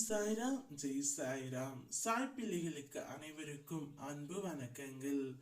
சாய்ராம் ஜெய் சாய்ராம் சாய் பிள்ளைகளுக்கு அனைவருக்கும் அன்பு வணக்கங்கள்.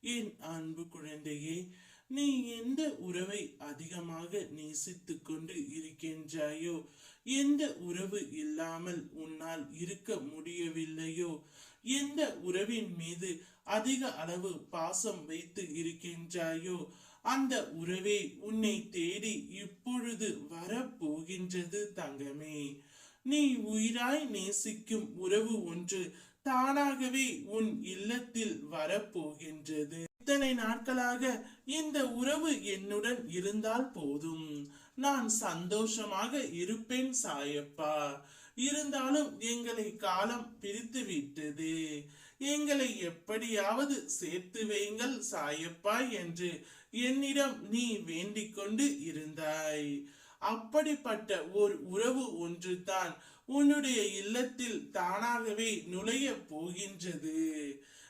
என் அன்பு குழந்தையே நீ எந்த உறவை அதிகமாக நேசித்து கொண்டு இருக்கின்றாயோ எந்த உறவு இல்லாமல் உன்னால் இருக்க முடியவில்லையோ எந்த உறவின் மீது அதிக அளவு பாசம் வைத்து இருக்கின்றாயோ அந்த உறவே உன்னை தேடி இப்பொழுது வரப்போகின்றது தங்கமே. நீ உயிராய் நேசிக்கும் உறவு ஒன்று தானாகவே உன் இல்லத்தில் வரப்போகின்றது. இத்தனை நாட்களாக இந்த உறவு என்னுடன் இருந்தால் போதும். நான் சந்தோஷமாக இருப்பேன் சாயப்பா. இருந்தாலும் எங்களை காலம் பிரித்து விட்டது. எங்களை எப்படியாவது சேர்த்து வையுங்கள் சாயப்பா என்று என்னிடம் நீ வேண்டிக் கொண்டு இருந்தாய். அப்படிப்பட்ட ஒரு உறவு ஒன்று தான் உன்னுடைய இல்லத்தில் தானாகவே நுழைய போகின்றது.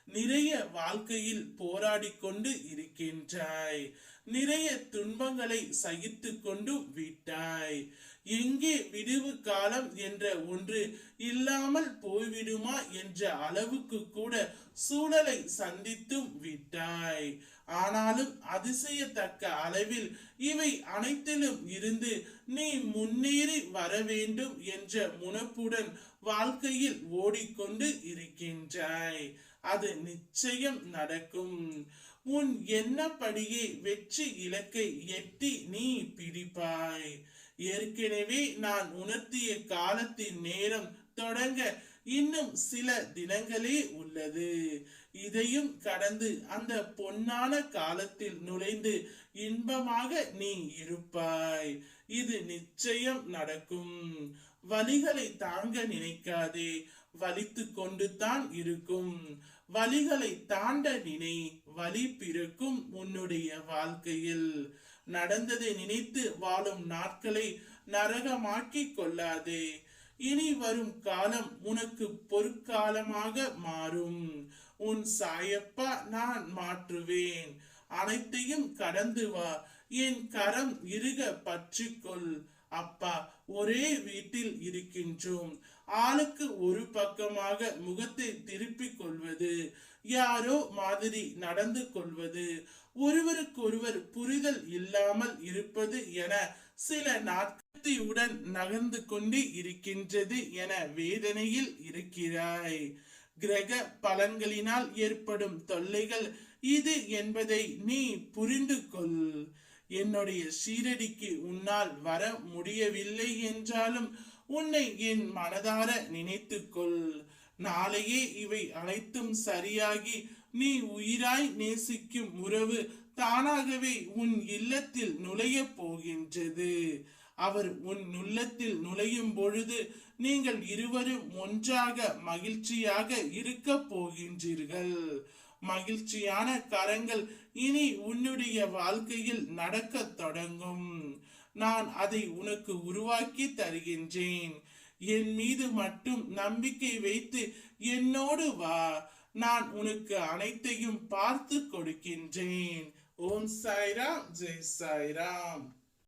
நிறைய வாழ்க்கையில் போராடி கொண்டு இருக்கின்றாய். நிறைய துன்பங்களை சகித்து கொண்டு விட்டாய். எங்கே விடுவு காலம் என்ற ஒன்று இல்லாமல் போய்விடுமா என்ற அளவுக்கு கூட சூழலை சந்தித்தும் விட்டாய். ஆனாலும் அதிசயத்தக்க அளவில் இவை அனைத்திலும் இருந்து நீ முன்னேறி வர வேண்டும் என்ற முனப்புடன் வாழ்க்கையில் ஓடிக்கொண்டு இருக்கின்றாய். அது நிச்சயம் நடக்கும். உன் எண்ணப்படியே வெற்றி இலக்கை எட்டி நீ பிடிப்பாய். ஏற்கனவே நான் உணர்த்திய காலத்தின் நேரம் தொடங்க இன்னும் சில தினங்களே உள்ளது. இதையும் கடந்து அந்த பொன்னான காலத்தில் நுழைந்து இன்பமாக நீ இருப்பாய். இது நிச்சயம் நடக்கும். வலிகளை தாங்க நினைக்காதே. வலித்து கொண்டு தான் இருக்கும். வலிகளை தாண்ட நினை. வலி பிறக்கும் உன்னுடைய வாழ்க்கையில். நடந்ததை நினைத்து வாழும் நாட்களை நரகமாக்கிக் கொள்ளாதே. இனி வரும் காலம் உனக்கு பொற்காலமாக மாறும். உன் சாயப்பா நான் மாற்றுவேன். அனைத்தையும் கடந்து வா. என் கரம் இருக பற்றிக்கொள். அப்பா ஒரே வீட்டில் இருக்கின்றோம். ஆளுக்கு ஒரு பக்கமாக முகத்தை திருப்பிக் கொள்வது. யாரோ மாதிரி நடந்து கொள்வது. ஒருவருக்கொருவர் புரிதல் இல்லாமல் இருப்பது என சில நாட்கத்தியுடன் நகர்ந்து கொண்டு இருக்கின்றது என வேதனையில் இருக்கிறாய். கிரக பலன்களினால் ஏற்படும் தொல்லைகள் இது என்பதை நீ புரிந்து கொள். என்னுடைய சீரடிக்கு உன்னால் வர முடியவில்லை என்றாலும் உன்னை என் மனதார நினைத்துக்கொள். நாளையே இவை அனைத்தும் சரியாகி நீ உயிராய் நேசிக்கும் உறவு தானாகவே உன் இல்லத்தில் நுழைய போகின்றது. அவர் உன் உள்ளத்தில் நுழையும் பொழுது நீங்கள் இருவரும் ஒன்றாக மகிழ்ச்சியாக இருக்க போகின்றீர்கள். மகிழ்ச்சியான கரங்கள் இனி உன்னுடைய வாழ்க்கையில் நடக்க தொடங்கும். நான் அதை உனக்கு உருவாக்கி தருகின்றேன். என் மீது மட்டும் நம்பிக்கை வைத்து என்னோடு வா. நான் உனக்கு அனைத்தையும் பார்த்து கொடுக்கின்றேன். ஓம் சாய்ராம் ஜெய் சாய்ராம்